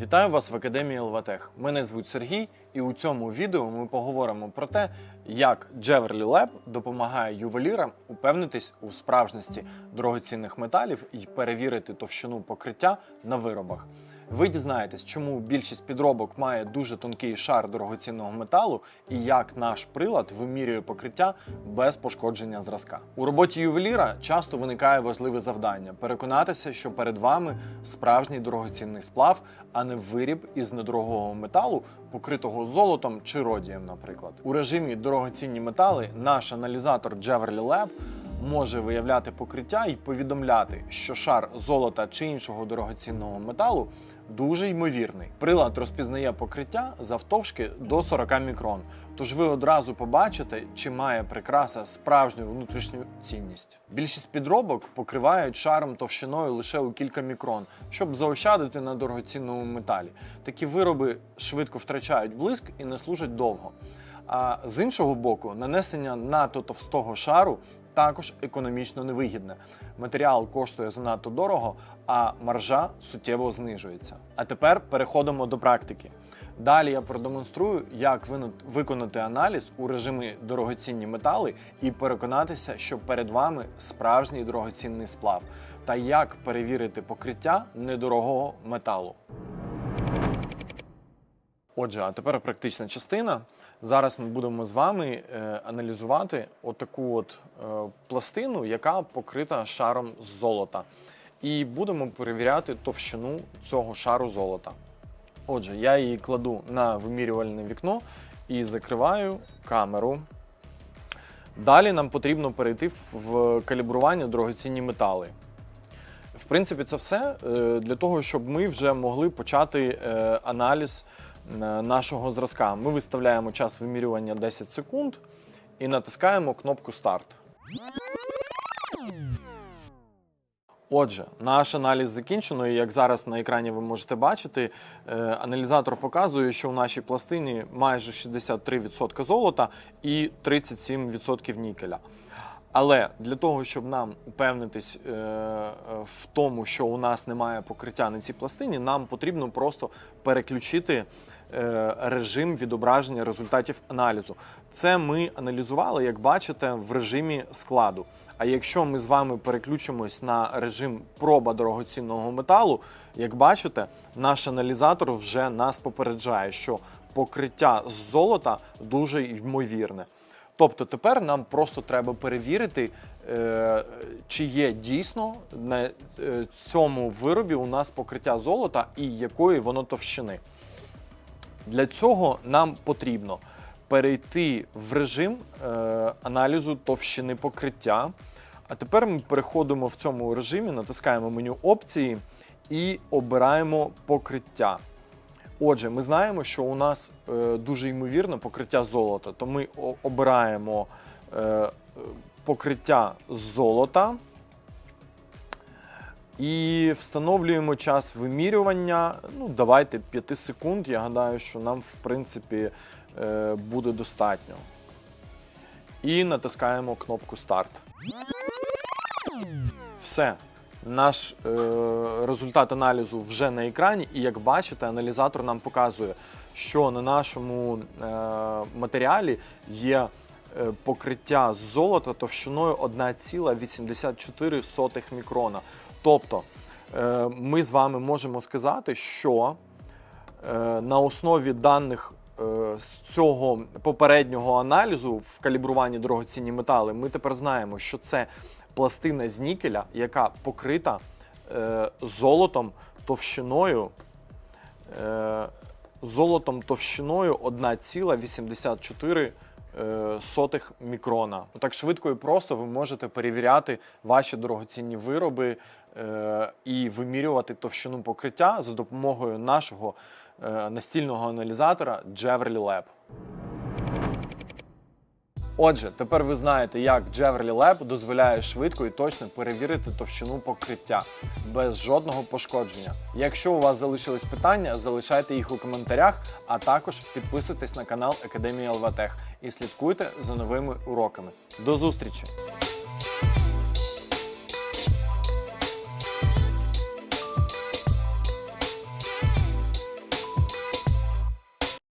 Вітаю вас в Академії Лватех. Мене звуть Сергій, і у цьому відео ми поговоримо про те, як Jewelry Lab допомагає ювелірам упевнитись у справжності дорогоцінних металів і перевірити товщину покриття на виробах. Ви дізнаєтесь, чому більшість підробок має дуже тонкий шар дорогоцінного металу і як наш прилад вимірює покриття без пошкодження зразка. У роботі ювеліра часто виникає важливе завдання переконатися, що перед вами справжній дорогоцінний сплав, а не виріб із недорогого металу, покритого золотом чи родієм, наприклад. У режимі дорогоцінні метали наш аналізатор Jewelry Lab може виявляти покриття і повідомляти, що шар золота чи іншого дорогоцінного металу дуже ймовірний. Прилад розпізнає покриття завтовшки до 40 мікрон. Тож ви одразу побачите, чи має прикраса справжню внутрішню цінність. Більшість підробок покривають шаром товщиною лише у кілька мікрон, щоб заощадити на дорогоцінному металі. Такі вироби швидко втрачають блиск і не служать довго. А з іншого боку, нанесення надто товстого шару також економічно невигідне. Матеріал коштує занадто дорого, а маржа суттєво знижується. А тепер переходимо до практики. Далі я продемонструю, як виконати аналіз у режимі дорогоцінні метали і переконатися, що перед вами справжній дорогоцінний сплав, та як перевірити покриття недорогого металу. Отже, а тепер практична частина. Зараз ми будемо з вами е, аналізувати отаку от е, пластину, яка покрита шаром з золота. І будемо перевіряти товщину цього шару золота. Отже, я її кладу на вимірювальне вікно і закриваю камеру. Далі нам потрібно перейти в калібрування дорогоцінні метали. В принципі, це все е, для того, щоб ми вже могли почати аналіз нашого зразка. Ми виставляємо час вимірювання 10 секунд і натискаємо кнопку Старт. Отже, наш аналіз закінчено, і як зараз на екрані ви можете бачити, е, аналізатор показує, що у нашій пластині майже 63% золота і 37% нікеля. Але для того, щоб нам упевнитись е, в тому, що у нас немає покриття на цій пластині, нам потрібно просто переключити е, режим відображення результатів аналізу. Це ми аналізували, як бачите, в режимі складу. А якщо ми з вами переключимось на режим проба дорогоцінного металу, як бачите, наш аналізатор вже нас попереджає, що покриття з золота дуже ймовірне. Тобто тепер нам просто треба перевірити, е, чи є дійсно на е, цьому виробі у нас покриття золота і якої воно товщини. Для цього нам потрібно перейти в режим е, аналізу товщини покриття. А тепер ми переходимо в цьому режимі, натискаємо меню опції і обираємо покриття. Отже, ми знаємо, що у нас е, дуже ймовірно покриття золота, то ми обираємо е, е, покриття золота і встановлюємо час вимірювання. Ну, давайте 5 секунд. Я гадаю, що нам, в принципі, е, буде достатньо. І натискаємо кнопку Старт. Все. Наш е, результат аналізу вже на екрані, і як бачите, аналізатор нам показує, що на нашому е, матеріалі є е, покриття з золота товщиною 1,84 мікрона. Тобто е, ми з вами можемо сказати, що е, на основі даних е, з цього попереднього аналізу в калібруванні дорогоцінні метали, ми тепер знаємо, що це пластина з нікеля, яка покрита е, золотом товщиною. Е, золотом товщиною 1,84 е, мікрона. Так швидко і просто ви можете перевіряти ваші дорогоцінні вироби е, і вимірювати товщину покриття за допомогою нашого е, настільного аналізатора Jewelry Lab. Отже, тепер ви знаєте, як Jewelry Lab дозволяє швидко і точно перевірити товщину покриття без жодного пошкодження. Якщо у вас залишились питання, залишайте їх у коментарях, а також підписуйтесь на канал Академії ЛВТех і слідкуйте за новими уроками. До зустрічі!